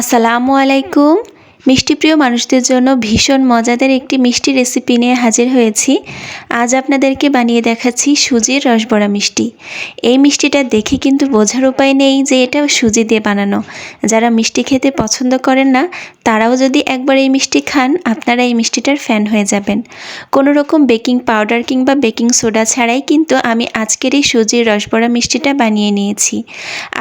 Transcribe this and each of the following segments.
আসসালামু আলাইকুম। মিষ্টিপ্রিয় মানুষদের জন্য ভীষণ মজাদার একটি মিষ্টি রেসিপি নিয়ে হাজির হয়েছি। আজ আপনাদেরকে বানিয়ে দেখাচ্ছি সুজির রসবড়া মিষ্টি। এই মিষ্টিটা দেখে কিন্তু বোঝার উপায় নেই যে এটা সুজি দিয়ে বানানো। যারা মিষ্টি খেতে পছন্দ করেন না, তারাও যদি একবার এই মিষ্টি খান, আপনারা এই মিষ্টিটার ফ্যান হয়ে যাবেন। কোনো রকম বেকিং পাউডার কিংবা বেকিং সোডা ছাড়াই কিন্তু আমি আজকের এই সুজির রসবড়া মিষ্টিটা বানিয়ে নিয়েছি।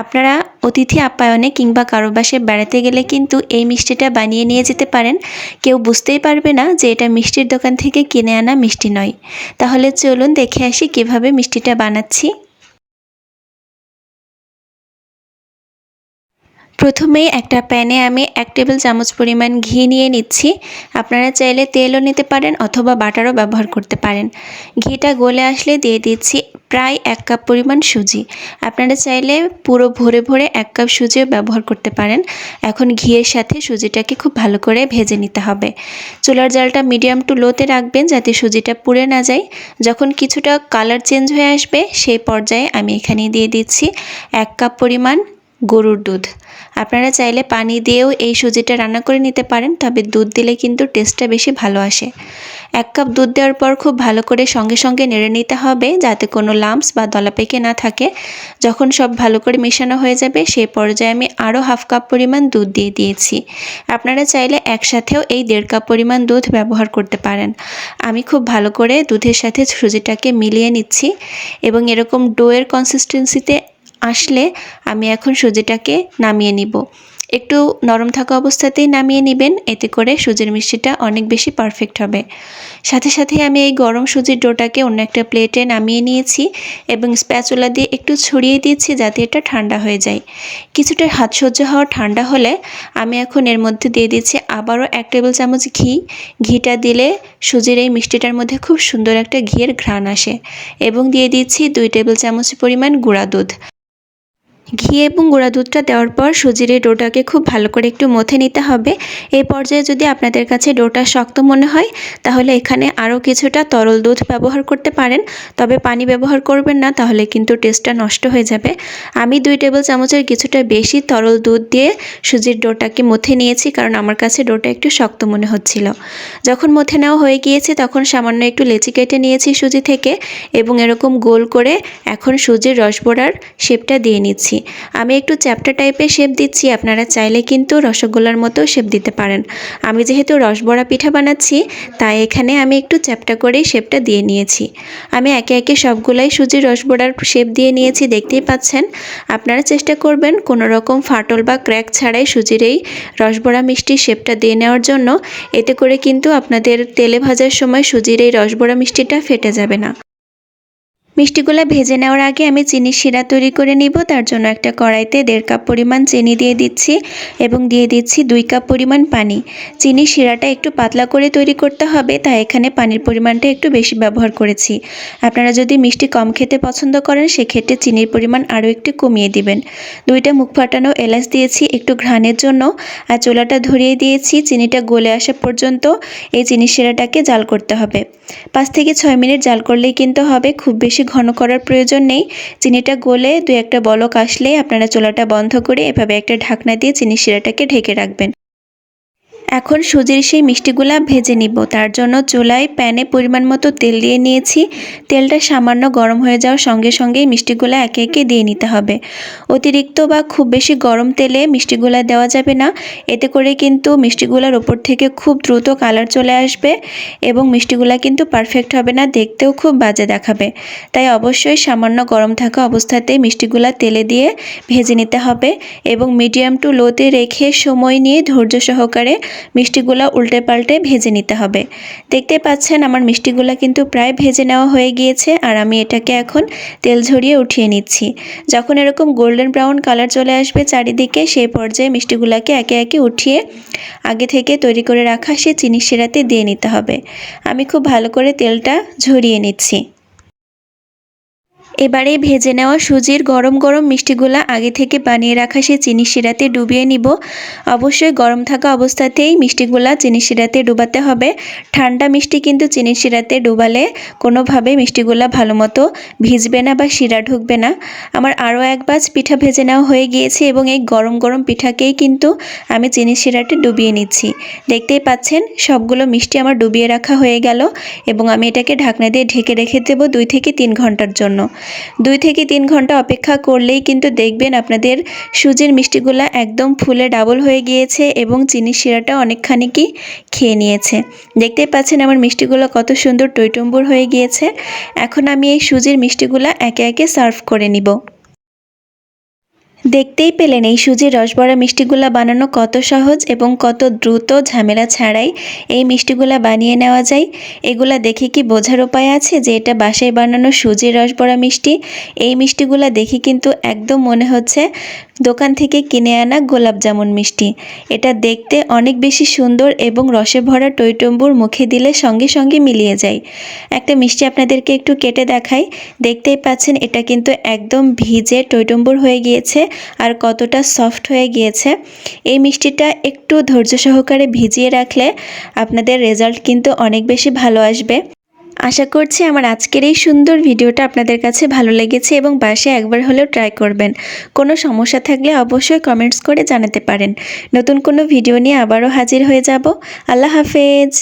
আপনারা অতিথি আপ্যায়নে কিংবা কারও বাসে বেড়াতে গেলে কিন্তু এই মিষ্টিটা বানিয়ে নিয়ে যেতে পারেন। কেউ বুঝতেই পারবে না যে এটা মিষ্টির দোকান থেকে কিনে আনা মিষ্টি নয়। তাহলে চলুন দেখে আসি কীভাবে মিষ্টিটা বানাচ্ছি। প্রথমেই একটা প্যানে আমি এক টেবিল চামচ পরিমাণ ঘি নিয়ে নিচ্ছি। আপনারা চাইলে তেলও নিতে পারেন অথবা বাটারও ব্যবহার করতে পারেন। ঘিটা গলে আসলে দিয়ে দিচ্ছি প্রায় এক কাপ পরিমাণ সুজি। আপনারা চাইলে পুরো ভরে ভরে এক কাপ সুজিও ব্যবহার করতে পারেন। এখন ঘিয়ের সাথে সুজিটাকে খুব ভালো করে ভেজে নিতে হবে। চুলার জালটা মিডিয়াম টু লোতে রাখবেন যাতে সুজিটা পুড়ে না যায়। যখন কিছুটা কালার চেঞ্জ হয়ে আসবে সেই পর্যায়ে আমি এখানে দিয়ে দিচ্ছি এক কাপ পরিমাণ গরুর দুধ। আপনারা চাইলে পানি দিয়েও এই সুজিটা রান্না করে নিতে পারেন, তবে দুধ দিলে কিন্তু টেস্টটা বেশি ভালো আসে। এক কাপ দুধ দেওয়ার পর খুব ভালো করে সঙ্গে সঙ্গে নেড়ে নিতে হবে, যাতে কোনো লাম্পস বা দলা পেকে না থাকে। যখন সব ভালো করে মেশানো হয়ে যাবে সেই পর্যায়ে আমি আরও হাফ কাপ পরিমাণ দুধ দিয়ে দিয়েছি। আপনারা চাইলে একসাথেও এই দেড় কাপ পরিমাণ দুধ ব্যবহার করতে পারেন। আমি খুব ভালো করে দুধের সাথে সুজিটাকে মিলিয়ে নিচ্ছি, এবং এরকম ডোয়ের কনসিস্টেন্সিতে আসলে আমি এখন সুজিটাকে নামিয়ে নিব। একটু নরম থাকা অবস্থাতেই নামিয়ে নেবেন, এতে করে সুজির মিষ্টিটা অনেক বেশি পারফেক্ট হবে। সাথে সাথে আমি এই গরম সুজির ডোটাকে অন্য একটা প্লেটে নামিয়ে নিয়েছি এবং স্প্যাচুলা দিয়ে একটু ছড়িয়ে দিয়েছি যাতে এটা ঠান্ডা হয়ে যায়। কিছুটা হাত সহ্য হওয়া ঠান্ডা হলে আমি এখন এর মধ্যে দিয়ে দিচ্ছি আবারও এক টেবিল চামচ ঘি। ঘিটা দিলে সুজির এই মিষ্টিটার মধ্যে খুব সুন্দর একটা ঘিয়ের ঘ্রাণ আসে এবং দিয়ে দিচ্ছি দুই টেবিল চামচ পরিমাণ গুঁড়া দুধ। ঘি এবং গুঁড়া দুধটা দেওয়ার পর সুজির এই ডোটাকে খুব ভালো করে একটু মথে নিতে হবে। এই পর্যায়ে যদি আপনাদের কাছে ডোটা শক্ত মনে হয়, তাহলে এখানে আরও কিছুটা তরল দুধ ব্যবহার করতে পারেন। তবে পানি ব্যবহার করবেন না, তাহলে কিন্তু টেস্টটা নষ্ট হয়ে যাবে। আমি দুই টেবিল চামচের কিছুটা বেশি তরল দুধ দিয়ে সুজির ডোটাকে মথে নিয়েছি, কারণ আমার কাছে ডোটা একটু শক্ত মনে হচ্ছিল। যখন মথে নেওয়া হয়ে গিয়েছে, তখন সামান্য একটু লেচি কেটে নিয়েছি সুজি থেকে এবং এরকম গোল করে এখন সুজির রসবড়ার শেপটা দিয়ে নিচ্ছি। দিচ্ছি। আমি একটু চ্যাপটা টাইপের শেপ দিচ্ছি, আপনারা চাইলে কিন্তু রসগোল্লার মতো শেপ দিতে পারেন। আমি যেহেতু রসবড়া পিঠা বানাচ্ছি, তাই এখানে আমি একটু চ্যাপটা করেই শেপটা দিয়ে নিয়েছি। আমি একে একে সবগুলাই সুজির রসবড়ার শেপ দিয়ে নিয়েছি, দেখতেই পাচ্ছেন। আপনারা চেষ্টা করবেন কোনো রকম ফাটল বা ক্র্যাক ছাড়াই সুজির এই রসবড়া মিষ্টির শেপটা দিয়ে নেওয়ার জন্য। এতে করে কিন্তু আপনাদের তেলে ভাজার সময় সুজির এই রসবড়া মিষ্টিটা ফেটে যাবে না। মিষ্টিগুলো ভেজে নেওয়ার আগে আমি চিনির শিরা তৈরি করে নিব। তার জন্য একটা কড়াইতে দেড় কাপ পরিমাণ চিনি দিয়ে দিচ্ছি এবং দিয়ে দিচ্ছি দুই কাপ পরিমাণ পানি। চিনির শিরাটা একটু পাতলা করে তৈরি করতে হবে, তাই এখানে পানির পরিমাণটা একটু বেশি ব্যবহার করেছি। আপনারা যদি মিষ্টি কম খেতে পছন্দ করেন, সেক্ষেত্রে চিনির পরিমাণ আরও একটু কমিয়ে দিবেন। দুইটা মুখ ফাটানো এলাচ দিয়েছি একটু ঘ্রাণের জন্য আর চোলাটা ধরিয়ে দিয়েছি চিনিটা গলে আসা পর্যন্ত। এই চিনির শিরাটাকে জাল করতে হবে। পাঁচ থেকে ছয় মিনিট জাল করলেই কিন্তু হবে, খুব বেশি ঘন করার প্রয়োজন নেই। চিনিটা গলে দু একটা বলক আসলে আপনারা চোলাটা বন্ধ করে এভাবে একটা ঢাকনা দিয়ে চিনি শিরাটাকে ঢেকে রাখবেন। এখন সুজির সেই মিষ্টিগুলা ভেজে নিব। তার জন্য চুলায় প্যানে পরিমাণ মতো তেল দিয়ে নিয়েছি। তেলটা সামান্য গরম হয়ে যাওয়ার সঙ্গে সঙ্গেই মিষ্টিগুলা একে একে দিয়ে নিতে হবে। অতিরিক্ত বা খুব বেশি গরম তেলে মিষ্টিগুলা দেওয়া যাবে না। এতে করে কিন্তু মিষ্টিগুলার ওপর থেকে খুব দ্রুত কালার চলে আসবে এবং মিষ্টিগুলা কিন্তু পারফেক্ট হবে না, দেখতেও খুব বাজে দেখাবে। তাই অবশ্যই সামান্য গরম থাকা অবস্থাতেই মিষ্টিগুলা তেলে দিয়ে ভেজে নিতে হবে এবং মিডিয়াম টু লোতে রেখে সময় নিয়ে ধৈর্য সহকারে মিষ্টিগুলো উল্টে পাল্টে ভেজে নিতে হবে। দেখতে পাচ্ছেন আমার মিষ্টিগুলো কিন্তু প্রায় ভেজে নেওয়া হয়ে গিয়েছে আর আমি এটাকে এখন তেল ঝরিয়ে উঠিয়ে নিচ্ছি। যখন এরকম গোল্ডেন ব্রাউন কালার চলে আসবে চারিদিকে, সেই পর্যায়ে মিষ্টিগুলোকে একে একে উঠিয়ে আগে থেকে তৈরি করে রাখা সে চিনি সেরাতে দিয়ে নিতে হবে। আমি খুব ভালো করে তেলটা ঝরিয়ে নিচ্ছি। এবারে ভেজে নেওয়া সুজির গরম গরম মিষ্টিগুলা আগে থেকে বানিয়ে রাখা সেই চিনি শিরাতে ডুবিয়ে নিব। অবশ্যই গরম থাকা অবস্থাতেই মিষ্টিগুলা চিনি শিরাতে ডুবাতে হবে। ঠান্ডা মিষ্টি কিন্তু চিনি শিরাতে ডুবালে কোনোভাবে মিষ্টিগুলা ভালো মতো ভিজবে না বা শিরা ঢুকবে না। আমার আরও এক বাজ পিঠা ভেজে নেওয়া হয়ে গিয়েছে এবং এই গরম গরম পিঠাকেই কিন্তু আমি চিনি শিরাতে ডুবিয়ে নিচ্ছি। দেখতেই পাচ্ছেন, সবগুলো মিষ্টি আমার ডুবিয়ে রাখা হয়ে গেল এবং আমি এটাকে ঢাকনা দিয়ে ঢেকে রেখে দেবো দুই থেকে তিন ঘণ্টার জন্য। দুই থেকে তিন ঘণ্টা অপেক্ষা করলেই কিন্তু দেখবেন আপনাদের সুজির মিষ্টিগুলা একদম ফুলে ডাবল হয়ে গিয়েছে এবং চিনির শিরাটা অনেকখানি কি খেয়ে নিয়েছে। দেখতেই পাচ্ছেন আমার মিষ্টিগুলো কত সুন্দর টইটম্বুর হয়ে গিয়েছে। এখন আমি এই সুজির মিষ্টিগুলা একে একে সার্ভ করে নিব। দেখতেই পেলেন এই সুজির রসবড়া মিষ্টিগুলা বানানো কত সহজ এবং কত দ্রুত ঝামেলা ছাড়াই এই মিষ্টিগুলা বানিয়ে নেওয়া যায়। এগুলা দেখে কি বোঝার উপায় আছে যে এটা বাসায় বানানো সুজির রসবড়া মিষ্টি? এই মিষ্টিগুলা দেখে কিন্তু একদম মনে হচ্ছে দোকান থেকে কিনে আনা গোলাপ জামুন মিষ্টি। এটা দেখতে অনেক বেশি সুন্দর এবং রসে ভরা টইটম্বুর মুখে দিলে সঙ্গে সঙ্গে মিলিয়ে যায়। একটা মিষ্টি আপনাদেরকে একটু কেটে দেখাই। দেখতেই পাচ্ছেন এটা কিন্তু একদম ভিজে টইটম্বুর হয়ে গিয়েছে। আর কতটা সফট হয়ে গিয়েছে। এই মিষ্টিটা একটু ধৈর্য সহকারে ভিজিয়ে রাখলে আপনাদের রেজাল্ট কিন্তু অনেক বেশি ভালো আসবে। আশা করছি আমার আজকের এই সুন্দর ভিডিওটা আপনাদের কাছে ভালো লেগেছে এবং বাসে একবার হলেও ট্রাই করবেন। কোনো সমস্যা থাকলে অবশ্যই কমেন্টস করে জানাতে পারেন। নতুন কোনো ভিডিও নিয়ে আবারও হাজির হয়ে যাব। আল্লাহ হাফেজ।